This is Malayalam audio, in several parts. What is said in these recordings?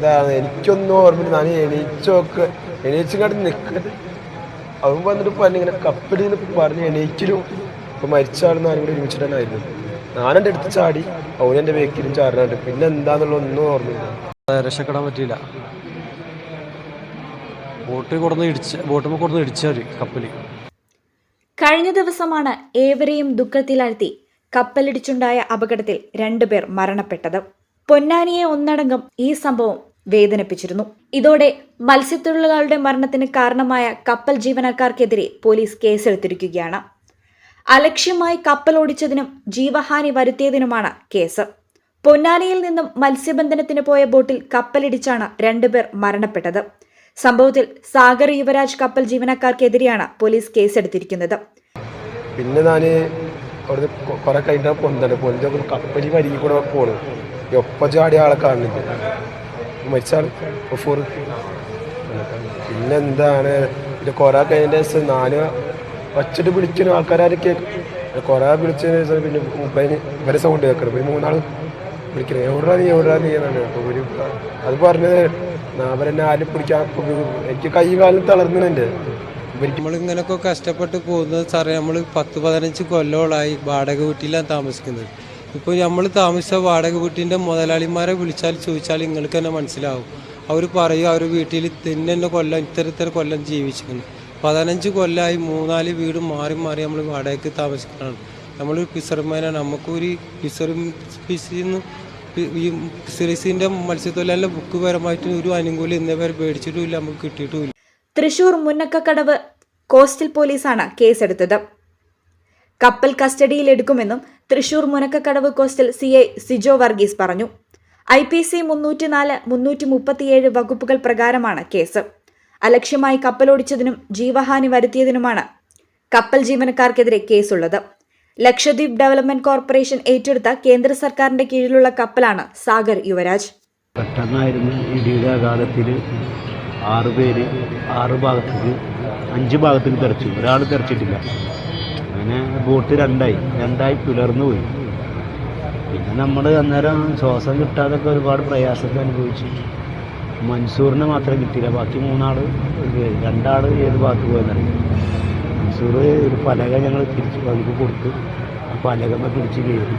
എന്താണ്? എനിക്കൊന്നും ഓർമ്മയില്ല. ഞാൻ എണീച്ചൊക്കെ എണീച്ചുകൊണ്ട് നിൽക്കട്ട് അവൻ വന്നിട്ട് പറഞ്ഞു ഇങ്ങനെ കപ്പലിൽ പറഞ്ഞ് എണീക്കലും ഇപ്പൊ മരിച്ച ആൾ ഞാനും കൂടി ഒരുമിച്ചിട്ട് തന്നെ ആയിരുന്നു. ഞാനെന്റെ അടുത്ത് ചാടി അവൻ എന്റെ വേക്കിലും ചാടുന്നുണ്ട് പിന്നെ എന്താന്നുള്ള ഒന്നും ഓർമ്മയില്ല. രക്ഷപ്പെടാൻ പറ്റിയില്ല. ബോട്ടിൽ കൊടുന്ന് ഇടിച്ച് ബോട്ടുമ്പോൾ കൊടുന്ന് ഇടിച്ചവര് കപ്പൽ. കഴിഞ്ഞ ദിവസമാണ് ഏവരെയും ദുഃഖത്തിലാഴ്ത്തി കപ്പലിടിച്ചുണ്ടായ അപകടത്തിൽ രണ്ടുപേർ മരണപ്പെട്ടത്. പൊന്നാനിയെ ഒന്നടങ്കം ഈ സംഭവം വേദനിപ്പിച്ചിരുന്നു. ഇതോടെ മത്സ്യത്തൊഴിലാളികളുടെ മരണത്തിന് കാരണമായ കപ്പൽ ജീവനക്കാർക്കെതിരെ പോലീസ് കേസെടുത്തിരിക്കുകയാണ്. അലക്ഷ്യമായി കപ്പൽ ഓടിച്ചതിനും ജീവഹാനി വരുത്തിയതിനുമാണ് കേസ്. പൊന്നാനിയിൽ നിന്നും മത്സ്യബന്ധനത്തിന് പോയ ബോട്ടിൽ കപ്പലിടിച്ചാണ് രണ്ടുപേർ മരണപ്പെട്ടത്. സംഭവത്തിൽ സാഗർ യുവരാജ് കപ്പൽ ജീവനക്കാർക്കെതിരെയാണ് പോലീസ് കേസെടുത്തിരിക്കുന്നത്. പിന്നെ ഞാൻ അവിടെ കുറെ കഴിഞ്ഞാൽ പൊന്തണ്ട് പൊന്ത കപ്പലി വരികൂടെ പോണു. ഒപ്പ ചാടിയ ആളെ കാണുന്നില്ല. മരിച്ച ആൾ ഒഫൂർ. പിന്നെ എന്താണ് ഇത് കുറെ കഴിഞ്ഞ ദിവസം നാല് വച്ചിട്ട് വിളിക്കുന്ന ആൾക്കാരൊക്കെ കുറെ വിളിച്ചതിന് ശേഷം പിന്നെ മുപ്പതിന് ഇവരെ സൗണ്ട് കേൾക്കണം. പിന്നെ മൂന്നാൾ വിളിക്കണം. എവിടാ നീ? എവിടാ നീ? എന്നാണ്. അപ്പോൾ ഒരു അത് പറഞ്ഞത് അവരെന്നെ ആരും പിടിക്കാൻ എനിക്ക് കൈ കാലം തളർന്നുണ്ട് ഇവർക്ക് നമ്മളിങ്ങനൊക്കെ കഷ്ടപ്പെട്ട് പോകുന്നത് സാറേ നമ്മൾ പത്ത് പതിനഞ്ച് കൊല്ലോളായി വാടക വീട്ടിലാണ് താമസിക്കുന്നത്. ഇപ്പോൾ നമ്മൾ താമസിച്ച വാടക വീട്ടിന്റെ മുതലാളിമാരെ വിളിച്ചാൽ ചോദിച്ചാൽ നിങ്ങൾക്ക് തന്നെ മനസ്സിലാവും. അവർ പറയും അവർ വീട്ടിൽ തന്നെ തന്നെ കൊല്ലം ഇത്ര ഇത്ര കൊല്ലം ജീവിച്ചിരിക്കുന്നു. പതിനഞ്ച് കൊല്ലമായി മൂന്നാൽ വീട് മാറി മാറി നമ്മൾ വാടകയ്ക്ക് താമസിക്കുന്നതാണ്. നമ്മളൊരു ഫിസർമാനാണ്. നമുക്കൊരു ഫിഷർ ഫിസിന്ന് ഈ ഫിസറീസിന്റെ മത്സ്യത്തൊഴിലാളിയുടെ ബുക്ക് പരമായിട്ട് ഒരു ആനുകൂല്യം ഇന്നേ വരെ മേടിച്ചിട്ടുമില്ല നമുക്ക് കിട്ടിയിട്ടുമില്ല. തൃശൂർ മുന്നക്കക്കടവ് കോസ്റ്റൽ പോലീസാണ് കേസെടുത്തത്. കപ്പൽ കസ്റ്റഡിയിലെടുക്കുമെന്നും Thrissur Munakkakadavu coastal C I Sijo Varghese പറഞ്ഞു. ഐ പി സി മുന്നൂറ്റിനാല് മുന്നൂറ്റി മുപ്പത്തിയേഴ് വകുപ്പുകൾ പ്രകാരമാണ് കേസ്. അലക്ഷ്യമായി കപ്പലോടിച്ചതിനും ജീവഹാനി വരുത്തിയതിനുമാണ് കപ്പൽ ജീവനക്കാർക്കെതിരെ കേസുള്ളത്. ലക്ഷദ്വീപ് ഡെവലപ്മെന്റ് കോർപ്പറേഷൻ ഏറ്റെടുത്ത കേന്ദ്ര സർക്കാരിന്റെ കീഴിലുള്ള കപ്പലാണ് സാഗർ യുവരാജ്. പെട്ടെന്നായിരുന്നു ഇടിയുടെ ആറ് പേര് ആറ് ഭാഗത്തേക്ക് അഞ്ച് ഭാഗത്തേക്ക് തെറിച്ചു. ഒരാൾ തെറിച്ചിട്ടില്ല. അങ്ങനെ ബോട്ട് രണ്ടായി. രണ്ടായി പിളർന്നു പോയി. പിന്നെ നമ്മൾ അന്നേരം ശ്വാസം കിട്ടാതൊക്കെ ഒരുപാട് പ്രയാസത്തെ അനുഭവിച്ചു. മൻസൂറിനെ മാത്രമേ കിട്ടിയില്ല. ബാക്കി മൂന്നാൾ രണ്ടാൾ ഏത് ഭാഗത്ത് പോയെന്നറിയില്ല. മൻസൂർ ഒരു പലക ഞങ്ങൾ തിരിച്ച് പകുതി കൊടുത്ത് പലകമ്മ പിടിച്ച് കയറി.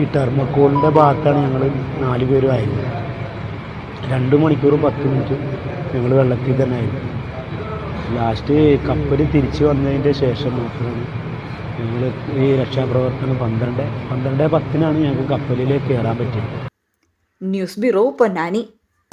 ഈ ടെർമക്കോളിന്റെ ഭാഗത്താണ് ഞങ്ങൾ നാല് പേരും ആയത്. രണ്ട് മണിക്കൂർ പത്ത് മിനിറ്റ് ഞങ്ങൾ വെള്ളത്തിൽ തന്നെ ആയിരുന്നു. ലാസ്റ്റ് കപ്പൽ തിരിച്ചു വന്നതിന്റെ ശേഷം മാത്രമാണ് ഞങ്ങൾ ഈ രക്ഷാപ്രവർത്തനം പന്ത്രണ്ട് പന്ത്രണ്ട് പത്തിനാണ് ഞങ്ങൾക്ക് കപ്പലിലേക്ക് കയറാൻ പറ്റിയത്. News bureau Ponnani.